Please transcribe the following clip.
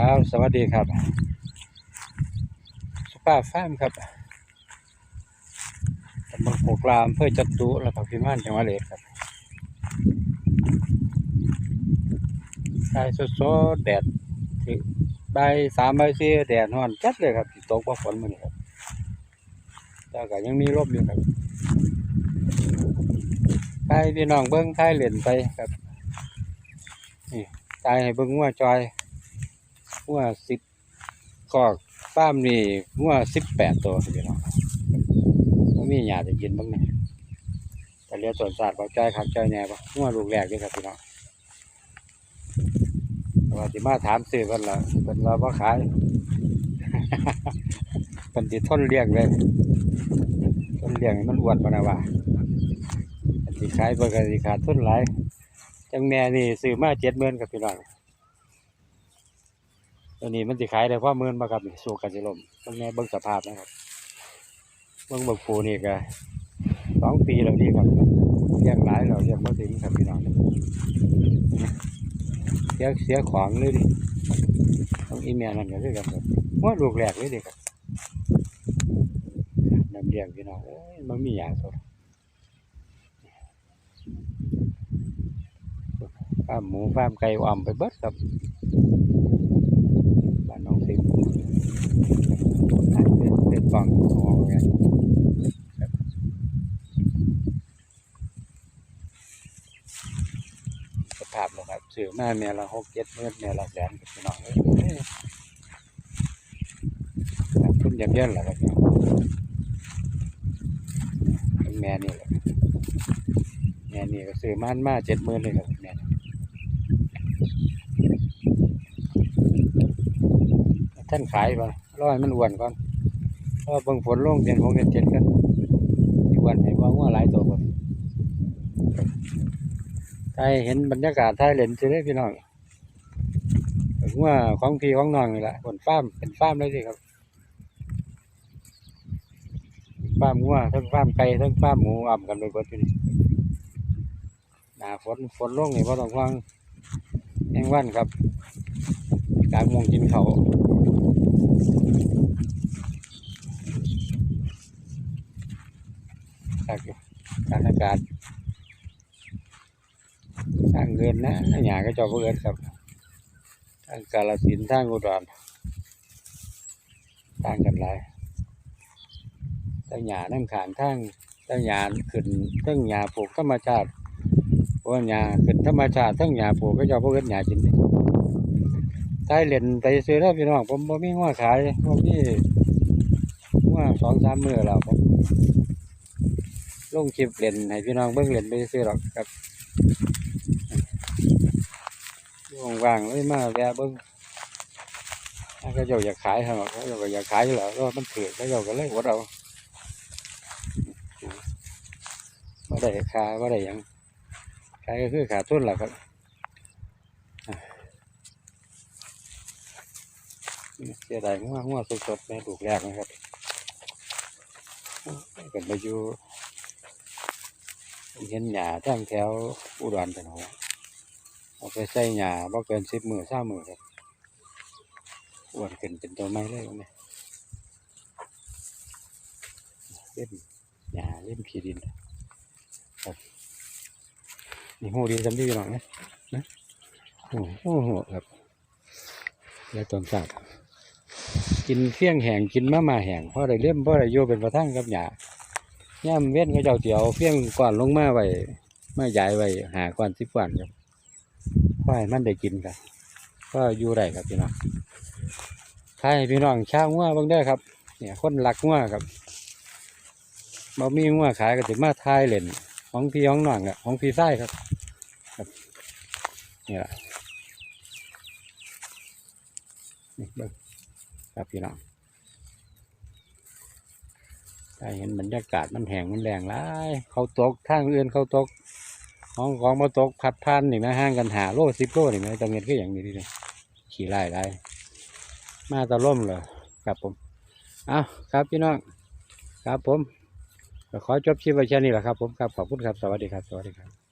ครับ สวัสดีครับ สุภาพฟาร์มครับตำบลโกรามเพื่อจัดตุและผักพิมานจังหวัดเลยครับได้สดๆแดดใบสามใบสี่แดดร้อนจัดเลยครับตกบ่ฝนมื้อนี้ครับแต่ก็ยังมีลมอยู่ครับใครพี่น้องเบิ่งใครเล่นไปครับนี่ตายให้เบิ่งงัวจอย งัวสิบกอกฟ้ามนี่งัวสิบแปดตัวพี่น้องมันมีหยาจะกินบ้างเนี่ยแต่เรียกส่วนศาสตร์บอกใจอยคักใจอยแหน่ปะงัวลูกแรกด้วยครับพี่น้องว่าสิมาถามซื้อเพิ่นละเพิ่นว่าบ่ขายเพิ่นสิทนเลี้ยงเลยทนเลี้ยงมันอ้วนปานนะว่าสิขายเพิ่นก็สิขาดทุนหลายจังแม่นี่ซื้อมา70,000ครับพี่น้อง ตัวนี้มันสิขายได้เพราะมื่นมาครับนี่สู้กันสิลมเบิ่งแม่เบิ่งสภาพนะครับเบิ่งบักปูนี่ก็สองปีแล้วนี่ครับเลี้ยงหลายเราเลี้ยงบ่ถึงครับพี่น้องเสียเสียของเลยดิต้องอีเมลนั่นก็คือกันครับว่าลูกแรกเลยดิครับน้ำเลี้ยงพี่น้องเอ้ยมันมีหยาสดฟาร์มหมูฟาร์มไก่อ่อมไปเบิดครับ บ้านน้องสิบเป็นเป็น ฝั่งมองไงครับสภาพนะครับซื้อมาเมียละหกเจ็ดเมื่อเมียละแสนกับพี่น้องเอ้ยขาดทุนยับเยินแหละครับพี่น้องเป็นแม่นี่แหละแม่นี่ก็ซื้อมานมาเจ็ดหมื่นเลยครับแม่ท่านขายบ่ะร้อให้มันอ้วนก่อน รอเบิ่งฝนลงเดือนหกเดือนเจ็ดกันสิอ้วนให้ว่างัวหลายตัวบ่ใครเห็นบรรยากาศไทยเล่นสิเด้พี่น้องงัวของพี่ของน้องนี่แหละบนฟ้ามเป็นฟ้ามเลยสิครับฟ้ามงัวทั้งฟ้ามไก่ทั้งฟ้ามหมูอ่ำกันไปเบิดอยู่นี่หนาฝนฝนลงนี่บ่ต้องห่วงแมงวันครับกลางโมงกินเขา ครับทางอากาศทางเงินนะหยาก็จอบเอินครับทางกาลสินธุ์ทางอุดรต่างกันหลายทางหยานั่งขางทางทางหยาขึ้นทางหยาปลูกธรรมชาติเพราะว่าหยาขึ้นธรรมชาติทางหยาปลูกก็จอบเอินหยาจินนี่ใช้เหรียญไปซื้อแล้วพี่น้องผมบ่มีหัวขายผมมีหัวสองสามมือแล้วผม ลงคลิปเล่นให้พี่น้องเบิ่งเล่นไปซื้อหรอกครับว่างๆเลยมาแวะเบิ่งถ้าเขาเจ้าอยากขายครับเจ้าก็อยากขายอยู่แล้วก็มันถือเขาเจ้าก็เลยอดเอาไม่ได้ค่าไม่ได้ยังขายก็คือขาดทุนแหละครับเสียดายงัวงัวสดๆแม่ลูกแรกนะครับกันไปอยู่ เห็นหญ้าทั้งแถวอุดรเป็นหัวเอาไปใส่หญ้าบ่เกินสิบมือสามมือครับอ้วนขึ้นเป็นตัวไม้เลยวันนี้เล่นหญ้าเล่นขี้ดินครับนี่หูดีจำดีหน่อยนะนะโอ้โหครับแล้วต้นสักกินเฟี้ยงแห้งกินมะม่าแห้งเพราะได้เล่มเพราะได้โยเป็นประทังกับหญ้า ย่ำเว้นก็เจ้าเตียวเพียงก่อนลงมาไว้มาย้ายไว้หาก่อนสิบวันครับควายมันได้กินครับก็อยู่ได้ครับพี่น้องใครพี่น้องชาวงัวบางได้ครับ เนี่ยคนรักงัวครับบ่มีงัวขายก็ถึงมาทายเล่นของพี่ของน้องอะของพี่ไส้ครับครับนี่แหละนี่เบิ่งครับพี่น้อง ได้เห็นบรรยากาศมันแห้งมันแรงหลายเขาตกทางอื่นเขาตกของของมาตกพัดพันนี่นะห้างกันหาโลสิบโลนี่นะจังเงินก็อย่างนี้ดิเลยขี่ไล่ไล่มาตะล่มเลยครับผมเอาครับพี่น้องครับผมขอจบคลิปไว้แค่นี้แหละครับผมครับขอบคุณครับสวัสดีครับสวัสดีครับ